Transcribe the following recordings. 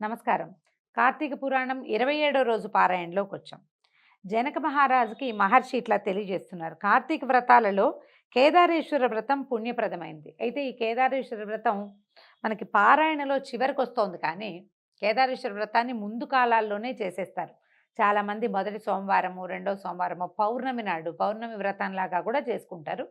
నమస్కారం. కార్తీక పురాణం ఇరవై ఏడో రోజు పారాయణలోకి వచ్చాం జనక మహారాజుకి మహర్షి ఇట్లా తెలియజేస్తున్నారు. కార్తీక వ్రతాలలో కేదారేశ్వర వ్రతం పుణ్యప్రదమైంది. అయితే ఈ కేదారేశ్వర వ్రతం మనకి పారాయణలో చివరికి వస్తోంది కానీ కేదారేశ్వర వ్రతాన్ని ముందు కాలాల్లోనే చేసేస్తారు. చాలామంది మొదటి సోమవారము రెండో సోమవారము పౌర్ణమి నాడు పౌర్ణమి వ్రతంలాగా కూడా చేసుకుంటారు.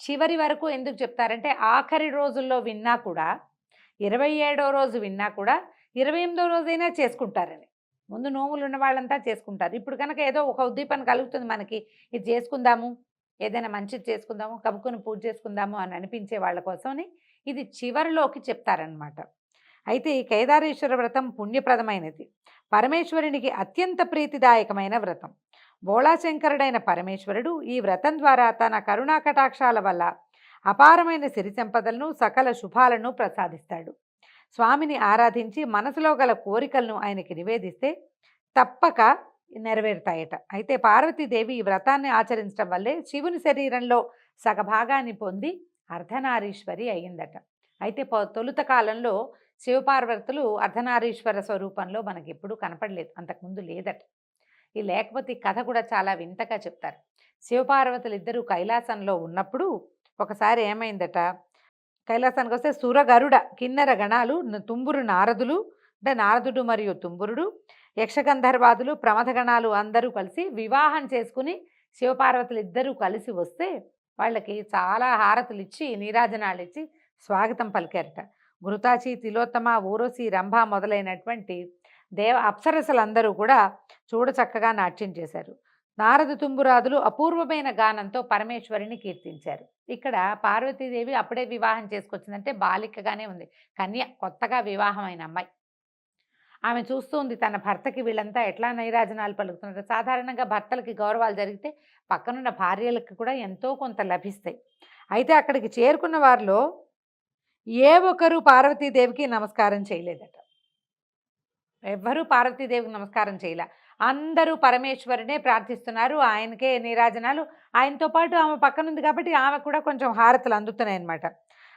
చివరి వరకు ఎందుకు చెప్తారంటే ఆఖరి రోజుల్లో విన్నా కూడా ఇరవై ఏడో రోజు విన్నా కూడా ఇరవై ఎనిమిదో రోజైనా చేసుకుంటారని. ముందు నోములు ఉన్న వాళ్ళంతా చేసుకుంటారు. ఇప్పుడు కనుక ఏదో ఒక ఉద్దీపన కలుగుతుంది మనకి. ఇది చేసుకుందాము ఏదైనా మంచిది చేసుకుందాము కమ్ముకుని పూజ చేసుకుందాము అని అనిపించే వాళ్ళ కోసమని ఇది చివరిలోకి చెప్తారనమాట అయితే ఈ కేదారేశ్వర వ్రతం పుణ్యప్రదమైనది. పరమేశ్వరునికి అత్యంత ప్రీతిదాయకమైన వ్రతం. బోళాశంకరుడైన పరమేశ్వరుడు ఈ వ్రతం ద్వారా తన కరుణా కటాక్షాల వల్ల అపారమైన సిరి సంపదలను సకల శుభాలను ప్రసాదిస్తాడు. స్వామిని ఆరాధించి మనసులో గల కోరికలను ఆయనకి నివేదిస్తే తప్పక నెరవేరుతాయట. అయితే పార్వతీదేవి ఈ వ్రతాన్ని ఆచరించడం వల్లే శివుని శరీరంలో సగభాగాన్ని పొంది అర్ధనారీశ్వరి అయ్యిందట. అయితే ప- తొలుత కాలంలో శివపార్వతులు అర్ధనారీశ్వర స్వరూపంలో మనకి ఎప్పుడూ కనపడలేదు. అంతకుముందు లేదట. ఈ లేకపోతే ఈ కథ కూడా చాలా వింతగా చెప్తారు. శివపార్వతులు ఇద్దరు కైలాసంలో ఉన్నప్పుడు ఒకసారి ఏమైందట? కైలాసానికి వస్తే సురగరుడ కిన్నెర గణాలు తుంబురు నారదులు అంటే నారదుడు మరియు తుంబురుడు యక్షగంధర్వాదులు ప్రమథగణాలు అందరూ కలిసి వివాహం చేసుకుని శివపార్వతులు ఇద్దరూ కలిసి వస్తే వాళ్ళకి చాలా హారతులు ఇచ్చి నీరాజనాలు ఇచ్చి స్వాగతం పలికారట. ఘృతాచి తిలోత్తమ ఊరోసి రంభ మొదలైనటువంటి దేవ అప్సరసలందరూ కూడా చూడచక్కగా నాట్యం చేశారు. నారద తుంబురాదులు అపూర్వమైన గానంతో పరమేశ్వరిని కీర్తించారు. ఇక్కడ పార్వతీదేవి అప్పుడే వివాహం చేసుకొచ్చిందంటే బాలికగానే ఉంది. కన్య కొత్తగా వివాహమైన అమ్మాయి. ఆమె చూస్తుంది తన భర్తకి వీళ్ళంతా ఎట్లా నైరాజనాలు పలుకుతున్నారు. సాధారణంగా భర్తలకి గౌరవాలు జరిగితే పక్కనున్న భార్యలకు కూడా ఎంతో కొంత లభిస్తాయి. అయితే అక్కడికి చేరుకున్న వారిలో ఏ ఒక్కరు పార్వతీదేవికి నమస్కారం చేయలేదట. ఎవ్వరూ పార్వతీదేవికి నమస్కారం చేయలే. అందరూ పరమేశ్వరునే ప్రార్థిస్తున్నారు. ఆయనకే నీరాజనాలు ఆయనతో పాటు ఆమె పక్కనుంది కాబట్టి ఆమె కూడా కొంచెం హారతలు అందుతున్నాయి అనమాట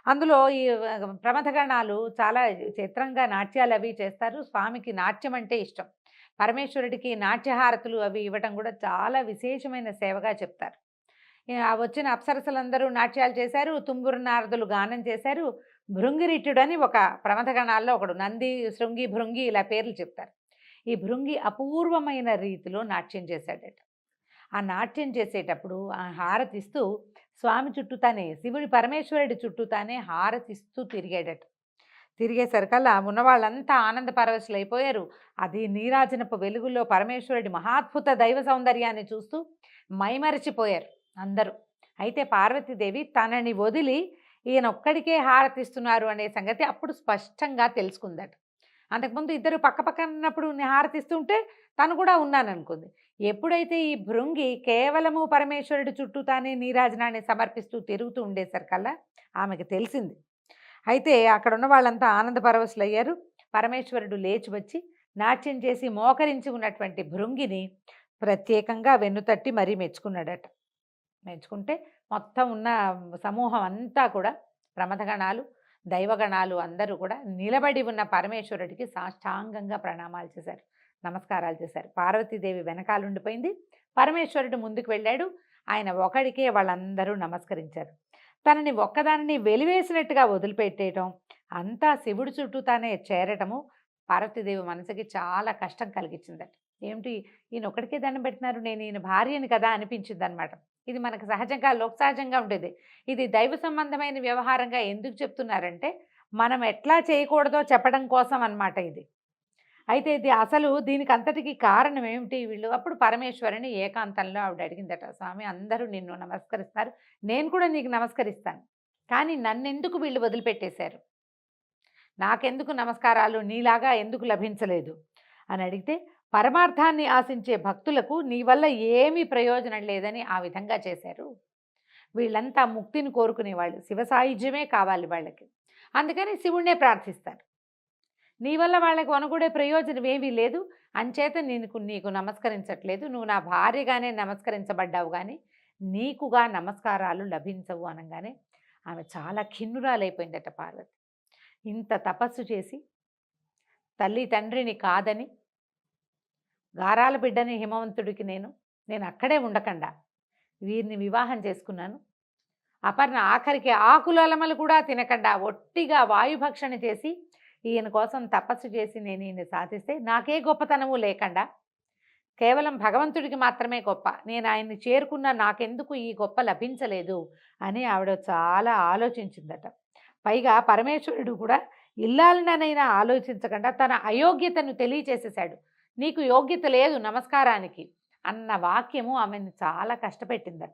అందులో ఈ ప్రమథగణాలు చాలా చిత్రంగా నాట్యాలు అవి చేస్తారు. స్వామికి నాట్యం అంటే ఇష్టం. పరమేశ్వరుడికి నాట్యహారతులు అవి ఇవ్వటం కూడా చాలా విశేషమైన సేవగా చెప్తారు. ఆ వచ్చిన అప్సరసలందరూ నాట్యాలు చేశారు. తుంబురు నారదులు గానం చేశారు. భృంగిరిట్టుడు అని ఒక ప్రమథగణాల్లో ఒకడు నంది శృంగి భృంగి ఇలా పేర్లు చెప్తారు. ఈ భృంగి అపూర్వమైన రీతిలో నాట్యం చేశాడట. ఆ నాట్యం చేసేటప్పుడు ఆ హారతిస్తూ స్వామి చుట్టూతానే శివుడి పరమేశ్వరుడి చుట్టూతానే హారతిస్తూ తిరిగాడట. తిరిగేసరికల్లా ఉన్న వాళ్ళంతా ఆనంద పరవశులైపోయారు. అది నీరాజనపు వెలుగులో పరమేశ్వరుడి మహాద్భుత దైవ సౌందర్యాన్ని చూస్తూ మైమరచిపోయారు అందరూ. అయితే పార్వతీదేవి తనని వదిలి ఈయన ఒక్కడికే హారతిస్తున్నారు అనే సంగతి అప్పుడు స్పష్టంగా తెలుసుకుందట. అంతకుముందు ఇద్దరు పక్క పక్కన ఉన్నప్పుడు నేను హారతిస్తుంటే తను కూడా ఉన్నాననుకుంది. ఎప్పుడైతే ఈ భృంగి కేవలము పరమేశ్వరుడి చుట్టూ తానే నీరాజనాన్ని సమర్పిస్తూ తిరుగుతూ ఉండేసరికల్లా ఆమెకు తెలిసింది. అయితే అక్కడ ఉన్న వాళ్ళంతా ఆనంద పరవశులయ్యారు. పరమేశ్వరుడు లేచి వచ్చి నాట్యం చేసి మోకరించి ఉన్నటువంటి భృంగిని ప్రత్యేకంగా వెన్నుతట్టి మరీ మెచ్చుకున్నాడట. మెచ్చుకుంటే మొత్తం ఉన్న సమూహం అంతా కూడా ప్రమథగణాలు దైవగణాలు అందరూ కూడా నిలబడి ఉన్న పరమేశ్వరుడికి సాష్టాంగంగా ప్రణామాలు చేశారు. నమస్కారాలు చేశారు. పార్వతీదేవి వెనకాలుండిపోయింది పరమేశ్వరుడు ముందుకు వెళ్ళాడు. ఆయన ఒకడికే వాళ్ళందరూ నమస్కరించారు. తనని ఒక్కదానిని వెలివేసినట్టుగా వదిలిపెట్టేయటం అంతా శివుడి చుట్టూ తానే చేరటము పార్వతీదేవి మనసుకి చాలా కష్టం కలిగించిందట ఏమిటి? ఈయన ఒక్కడికే దండం పెట్టినారు నేను ఈయన భార్యని కదా అనిపించింది అనమాట ఇది మనకు సహజంగా లోక్ సహజంగా ఉండేది. ఇది దైవ సంబంధమైన వ్యవహారంగా ఎందుకు చెప్తున్నారంటే మనం ఎట్లా చేయకూడదో చెప్పడం కోసం అన్నమాట ఇది. అయితే ఇది అసలు దీనికి అంతటికి కారణం ఏమిటి వీళ్ళు? అప్పుడు పరమేశ్వరుని ఏకాంతంలో ఆవిడ అడిగిందట స్వామి అందరూ నిన్ను నమస్కరిస్తారు. నేను కూడా నీకు నమస్కరిస్తాను. కానీ నన్నెందుకు వీళ్ళు వదిలిపెట్టేశారు? నాకెందుకు నమస్కారాలు? నీలాగా ఎందుకు లభించలేదు? అని అడిగితే పరమార్థాన్ని ఆశించే భక్తులకు నీ వల్ల ఏమీ ప్రయోజనం లేదని ఆ విధంగా చేశారు. వీళ్ళంతా ముక్తిని కోరుకునే వాళ్ళు శివ సాయుధ్యమే కావాలి వాళ్ళకి. అందుకని శివుణ్ణే ప్రార్థిస్తారు. నీ వల్ల వాళ్ళకి వనగూడే ప్రయోజనం ఏమీ లేదు. అంచేత నీకు నీకు నమస్కరించట్లేదు. నువ్వు నా భార్యగానే నమస్కరించబడ్డావు కానీ నీకుగా నమస్కారాలు లభించవు అనగానే ఆమె చాలా ఖిన్నురాలైపోయిందట పార్వతి. ఇంత తపస్సు చేసి తల్లి తండ్రిని కాదని గారాల బిడ్డని హిమవంతుడికి నేను నేను అక్కడే ఉండకుండా. వీరిని వివాహం చేసుకున్నాను. అపర్ణ ఆఖరికి ఆకులలమలు కూడా తినకుండా. ఒట్టిగా వాయుభక్షణ చేసి ఈయన కోసం తపస్సు చేసి నేను ఈయన సాధిస్తే నాకే గొప్పతనము లేకుండా. కేవలం భగవంతుడికి మాత్రమే గొప్ప. నేను ఆయన్ని చేరుకున్న నాకెందుకు ఈ గొప్ప లభించలేదు అని ఆవిడ చాలా ఆలోచించిందట. పైగా పరమేశ్వరుడు కూడా ఇల్లాలనైనా ఆలోచించకుండా తన అయోగ్యతను తెలియచేసేశాడు. నీకు యోగ్యత లేదు నమస్కారానికి అన్న వాక్యము ఆమెను చాలా కష్టపెట్టిందట.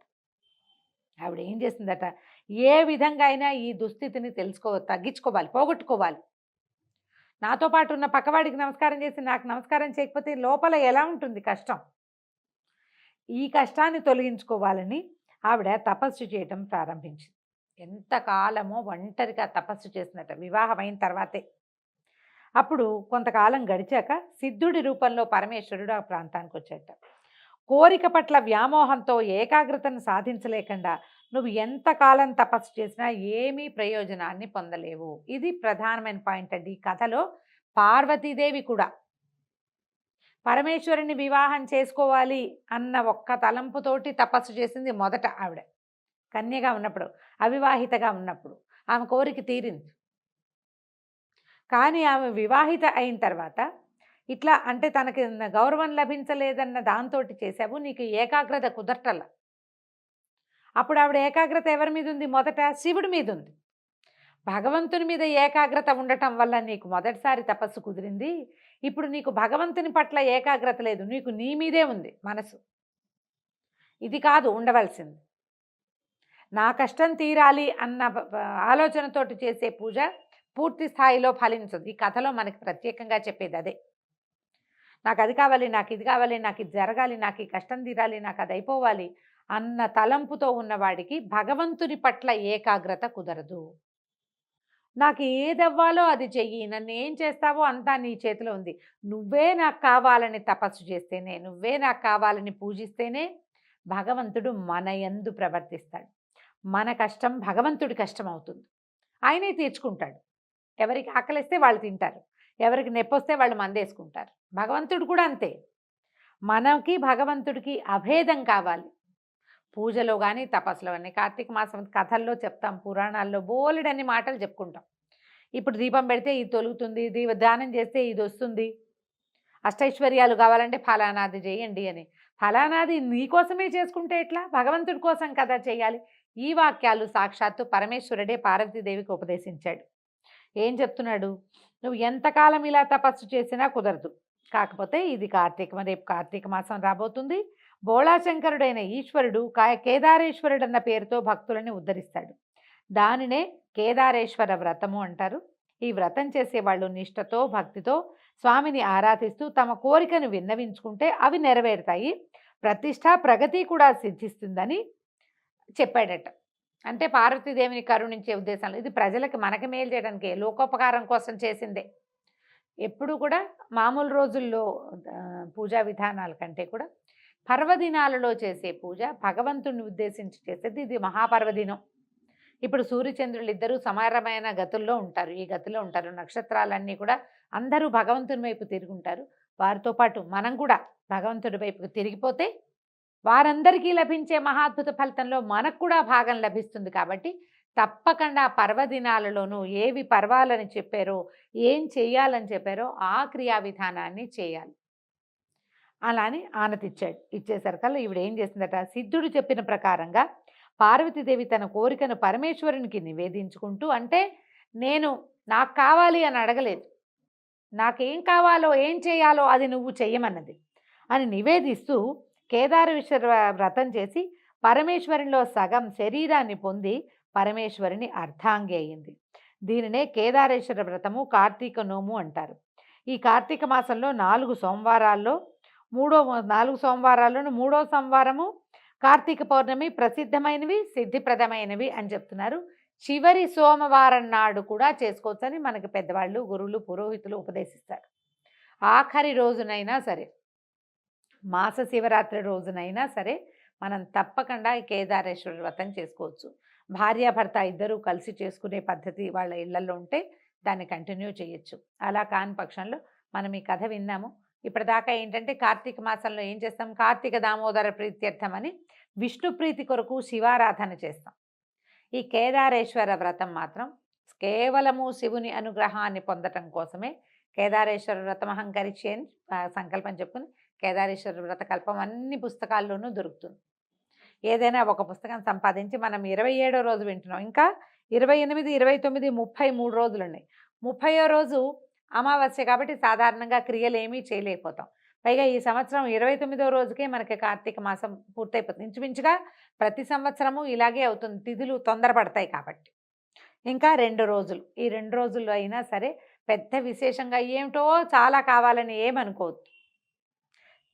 ఆవిడ ఏం చేసిందట? ఏ విధంగా అయినా ఈ దుస్థితిని తెలుసుకో తగ్గించుకోవాలి పోగొట్టుకోవాలి. నాతో పాటు ఉన్న పక్కవాడికి నమస్కారం చేసి నాకు నమస్కారం చేయకపోతే లోపల ఎలా ఉంటుంది కష్టం? ఈ కష్టాన్ని తొలగించుకోవాలని ఆవిడ తపస్సు చేయటం ప్రారంభించింది. ఎంతకాలమో ఒంటరిగా తపస్సు చేసినట్ట వివాహం అయిన తర్వాతే. అప్పుడు కొంతకాలం గడిచాక సిద్ధుడి రూపంలో పరమేశ్వరుడు ఆ ప్రాంతానికి వచ్చేట కోరిక పట్ల వ్యామోహంతో ఏకాగ్రతను సాధించలేకుండా నువ్వు ఎంతకాలం తపస్సు చేసినా ఏమీ ప్రయోజనాన్ని పొందలేవు. ఇది ప్రధానమైన పాయింట్ అండి. ఈ కథలో పార్వతీదేవి కూడా పరమేశ్వరుని వివాహం చేసుకోవాలి అన్న ఒక్క తలంపుతోటి తపస్సు చేసింది మొదట ఆవిడ. కన్యగా ఉన్నప్పుడు అవివాహితగా ఉన్నప్పుడు ఆమె కోరిక తీరింది. కానీ ఆమె వివాహిత అయిన తర్వాత ఇట్లా అంటే తనకి గౌరవం లభించలేదన్న దాంతో చేసావు నీకు ఏకాగ్రత కుదరటల. అప్పుడు ఆవిడ ఏకాగ్రత ఎవరి మీద ఉంది మొదట శివుడి మీద ఉంది భగవంతుని మీద ఏకాగ్రత ఉండటం వల్ల నీకు మొదటిసారి తపస్సు కుదిరింది. ఇప్పుడు నీకు భగవంతుని పట్ల ఏకాగ్రత లేదు. నీకు నీ మీదే ఉంది మనసు. ఇది కాదు ఉండవలసింది. నా కష్టం తీరాలి అన్న ఆలోచనతోటి చేసే పూజ పూర్తి స్థాయిలో ఫలించదు. ఈ కథలో మనకి ప్రత్యేకంగా చెప్పేది అదే. నాకు అది కావాలి నాకు ఇది కావాలి నాకు ఇది జరగాలి నాకు ఈ కష్టం తీరాలి నాకు అది అయిపోవాలి అన్న తలంపుతో ఉన్నవాడికి భగవంతుని పట్ల ఏకాగ్రత కుదరదు. నాకు ఏదవ్వాలో అది చెయ్యి నన్ను ఏం చేస్తావో అంతా నీ చేతిలో ఉంది. నువ్వే నాకు కావాలని తపస్సు చేస్తేనే నువ్వే నాకు కావాలని పూజిస్తేనే భగవంతుడు మన యందు ప్రవర్తిస్తాడు. మన కష్టం భగవంతుడి కష్టం అవుతుంది. ఆయనే తీర్చుకుంటాడు. ఎవరికి ఆకలిస్తే వాళ్ళు తింటారు. ఎవరికి నొప్పొస్తే వాళ్ళు మందేసుకుంటారు. భగవంతుడు కూడా అంతే. మనకి భగవంతుడికి అభేదం కావాలి. పూజలో కానీ తపస్సులో కానీ కార్తీక మాసం కథల్లో చెప్తాం పురాణాల్లో బోలెడన్ని మాటలు చెప్పుకుంటాం. ఇప్పుడు దీపం పెడితే ఇది తొలుగుతుంది దీప దానం చేస్తే ఇది వస్తుంది. అష్టైశ్వర్యాలు కావాలంటే ఫలానాది చేయండి అని. ఫలానాది నీకోసమే చేసుకుంటే ఎట్లా? భగవంతుడి కోసం కదా చేయాలి? ఈ వాక్యాలు సాక్షాత్తు పరమేశ్వరుడే పార్వతీదేవికి ఉపదేశించాడు. ఏం చెప్తున్నాడు? నువ్వు ఎంతకాలం ఇలా తపస్సు చేసినా కుదరదు. కాకపోతే ఇది కార్తీక రేపు కార్తీక మాసం రాబోతుంది. బోళాశంకరుడైన ఈశ్వరుడు కా కేదారేశ్వరుడు అన్న పేరుతో భక్తులని ఉద్ధరిస్తాడు. దానినే కేదారేశ్వర వ్రతము అంటారు. ఈ వ్రతం చేసేవాళ్ళు నిష్ఠతో భక్తితో స్వామిని ఆరాధిస్తూ తమ కోరికను విన్నవించుకుంటే అవి నెరవేరుతాయి. ప్రతిష్ట ప్రగతి కూడా సిద్ధిస్తుందని చెప్పాడట. అంటే పార్వతీదేవిని కరుణించే ఉద్దేశంలో. ఇది ప్రజలకు మనకి మేలు చేయడానికి లోకోపకారం కోసం చేసిందే. ఎప్పుడు కూడా మామూలు రోజుల్లో పూజా విధానాల కంటే కూడా పర్వదినాలలో చేసే పూజ భగవంతుడిని ఉద్దేశించి చేసేది ఇది మహాపర్వదినం. ఇప్పుడు సూర్యచంద్రులు ఇద్దరూ సమానమైన గతుల్లో ఉంటారు. ఈ గతిలో ఉంటారు. నక్షత్రాలన్నీ కూడా అందరూ భగవంతుని వైపు తిరుగుంటారు. వారితో పాటు మనం కూడా భగవంతుడి వైపుకు తిరిగిపోతే వారందరికీ లభించే మహాద్భుత ఫలితంలో మనకు కూడా భాగం లభిస్తుంది కాబట్టి తప్పకుండా పర్వదినాలలోనూ ఏవి పర్వాలని చెప్పారో ఏం చేయాలని చెప్పారో ఆ క్రియా విధానాన్ని చేయాలి. అలా అని ఆనతిచ్చాడు ఇచ్చేసరికల్లా ఈవిడ ఏం చేసిందట? సిద్ధుడు చెప్పిన ప్రకారంగా పార్వతీదేవి తన కోరికను పరమేశ్వరునికి నివేదించుకుంటూ అంటే నేను నాకు కావాలి అని అడగలేదు. నాకేం కావాలో ఏం చేయాలో అది నువ్వు చెయ్యమన్నది అని నివేదిస్తూ కేదారేశ్వర వ్రతం చేసి పరమేశ్వరునిలో సగం శరీరాన్ని పొంది పరమేశ్వరుని అర్ధాంగి అయింది. దీనినే కేదారేశ్వర వ్రతము కార్తీక నోము అంటారు. ఈ కార్తీక మాసంలో నాలుగు సోమవారాల్లో మూడో నాలుగు సోమవారాల్లోనూ మూడో సోమవారము కార్తీక పౌర్ణమి ప్రసిద్ధమైనవి సిద్ధిప్రదమైనవి అని చెప్తున్నారు. చివరి సోమవారం నాడు కూడా చేసుకోవచ్చని మనకి పెద్దవాళ్ళు గురువులు పురోహితులు ఉపదేశిస్తారు. ఆఖరి రోజునైనా సరే మాస శివరాత్రి రోజునైనా సరే మనం తప్పకుండా ఈ కేదారేశ్వర వ్రతం చేసుకోవచ్చు. భార్యాభర్త ఇద్దరూ కలిసి చేసుకునే పద్ధతి వాళ్ళ ఇళ్ళలో ఉంటే దాన్ని కంటిన్యూ చేయొచ్చు. అలా కాని పక్షంలో మనం ఈ కథ విన్నాము. ఇప్పటిదాకా ఏంటంటే కార్తీక మాసంలో ఏం చేస్తాం? కార్తీక దామోదర ప్రీత్యర్థం అని విష్ణు ప్రీతి కొరకు శివారాధన చేస్తాం. ఈ కేదారేశ్వర వ్రతం మాత్రం కేవలము శివుని అనుగ్రహాన్ని పొందటం కోసమే కేదారేశ్వర వ్రతం అహంకరిచి సంకల్పం చెప్పుకుని కేదారేశ్వర వ్రత కల్పం అన్ని పుస్తకాల్లోనూ దొరుకుతుంది. ఏదైనా ఒక పుస్తకం సంపాదించి మనం ఇరవై ఏడో రోజు వింటున్నాం. ఇంకా ఇరవై ఎనిమిది ఇరవై తొమ్మిది ముప్పై మూడు రోజులు ఉన్నాయి ముప్పయో రోజు అమావాస్య కాబట్టి సాధారణంగా క్రియలు ఏమీ చేయలేకపోతాం. పైగా ఈ సంవత్సరం ఇరవై తొమ్మిదో రోజుకే మనకి కార్తీక మాసం పూర్తయిపోతుంది. ఇంచుమించుగా ప్రతి సంవత్సరము ఇలాగే అవుతుంది. తిథులు తొందరపడతాయి కాబట్టి. ఇంకా రెండు రోజులు. ఈ రెండు రోజుల్లో అయినా సరే పెద్ద విశేషంగా ఏమిటో చాలా కావాలని ఏమనుకోవద్దు.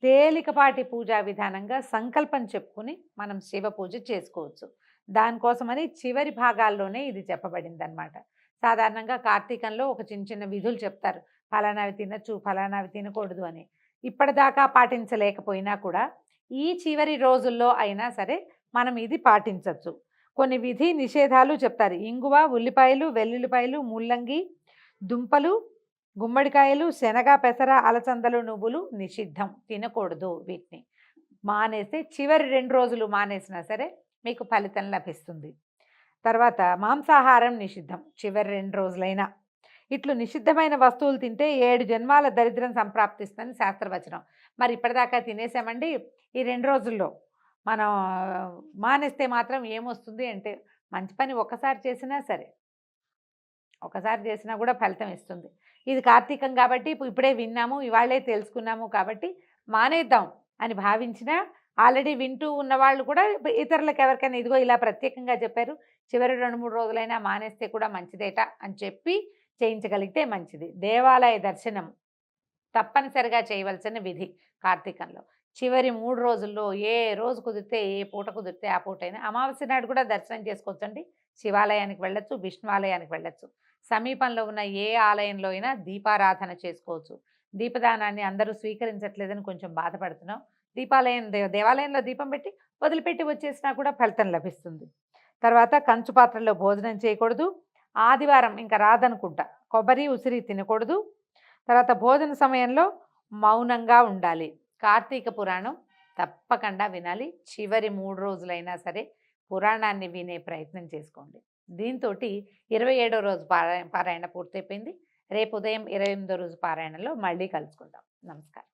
తేలికపాటి పూజా విధానంగా సంకల్పం చెప్పుకుని మనం శివ పూజ చేసుకోవచ్చు. దానికోసమని చివరి భాగాల్లోనే ఇది చెప్పబడిందనమాట సాధారణంగా కార్తీకంలో ఒక చిన్న చిన్న విధులు చెప్తారు. ఫలానావి తినచ్చు ఫలానావి తినకూడదు అని. ఇప్పటిదాకా పాటించలేకపోయినా కూడా ఈ చివరి రోజుల్లో అయినా సరే మనం ఇది పాటించవచ్చు కొన్ని విధి నిషేధాలు చెప్తారు. ఇంగువ ఉల్లిపాయలు వెల్లుల్లిపాయలు ముల్లంగి దుంపలు గుమ్మడికాయలు శనగ పెసర అలచందలు నువ్వులు నిషిద్ధం. తినకూడదు వీటిని. మానేస్తే చివరి రెండు రోజులు మానేసినా సరే మీకు ఫలితం లభిస్తుంది. తర్వాత మాంసాహారం నిషిద్ధం. చివరి రెండు రోజులైనా. ఇట్లు నిషిద్ధమైన వస్తువులు తింటే ఏడు జన్మాల దరిద్రం సంప్రాప్తిస్తుందని శాస్త్రవచనం. మరి ఇప్పటిదాకా తినేసామండి. ఈ రెండు రోజుల్లో మనం మానేస్తే మాత్రం ఏమొస్తుంది అంటే మంచి పని ఒక్కసారి చేసినా సరే ఒకసారి చేసినా కూడా ఫలితం ఇస్తుంది. ఇది కార్తీకం కాబట్టి ఇప్పుడే విన్నాము ఇవాళే తెలుసుకున్నాము కాబట్టి మానేద్దాం అని భావించిన ఆల్రెడీ వింటూ ఉన్న వాళ్ళు కూడా ఇతరులకు ఎవరికైనా ఇదిగో ఇలా ప్రత్యేకంగా చెప్పారు చివరి రెండు మూడు రోజులైనా మానేస్తే కూడా మంచిదేట అని చెప్పి చేయించగలిగితే మంచిది. దేవాలయ దర్శనం తప్పనిసరిగా చేయవలసిన విధి కార్తీకంలో. చివరి మూడు రోజుల్లో ఏ రోజు కుదిరితే ఏ పూట కుదిరితే ఆ పూటైనా అమావాస్య నాడు కూడా దర్శనం చేసుకోవచ్చండి. శివాలయానికి వెళ్ళొచ్చు విష్ణువాలయానికి వెళ్ళొచ్చు. సమీపంలో ఉన్న ఏ ఆలయంలో అయినా దీపారాధన చేసుకోవచ్చు. దీపదానాన్ని అందరూ స్వీకరించట్లేదని కొంచెం బాధపడుతున్నాం. దీపాలయం దేవాలయంలో దీపం పెట్టి వదిలిపెట్టి వచ్చేసినా కూడా ఫలితం లభిస్తుంది. తర్వాత కంచు పాత్రలో భోజనం చేయకూడదు. ఆదివారం ఇంకా రాదనుకుంటా. కొబ్బరి ఉసిరి తినకూడదు. తర్వాత భోజన సమయంలో మౌనంగా ఉండాలి. కార్తీక పురాణం తప్పకుండా వినాలి. చివరి మూడు రోజులైనా సరే పురాణాన్ని వినే ప్రయత్నం చేసుకోండి. దీంతో ఇరవై ఏడో రోజు పారాయణ పారాయణ పూర్తయిపోయింది. రేపు ఉదయం ఇరవై ఎనిమిదో రోజు పారాయణలో మళ్ళీ కలుసుకుందాం. నమస్కారం.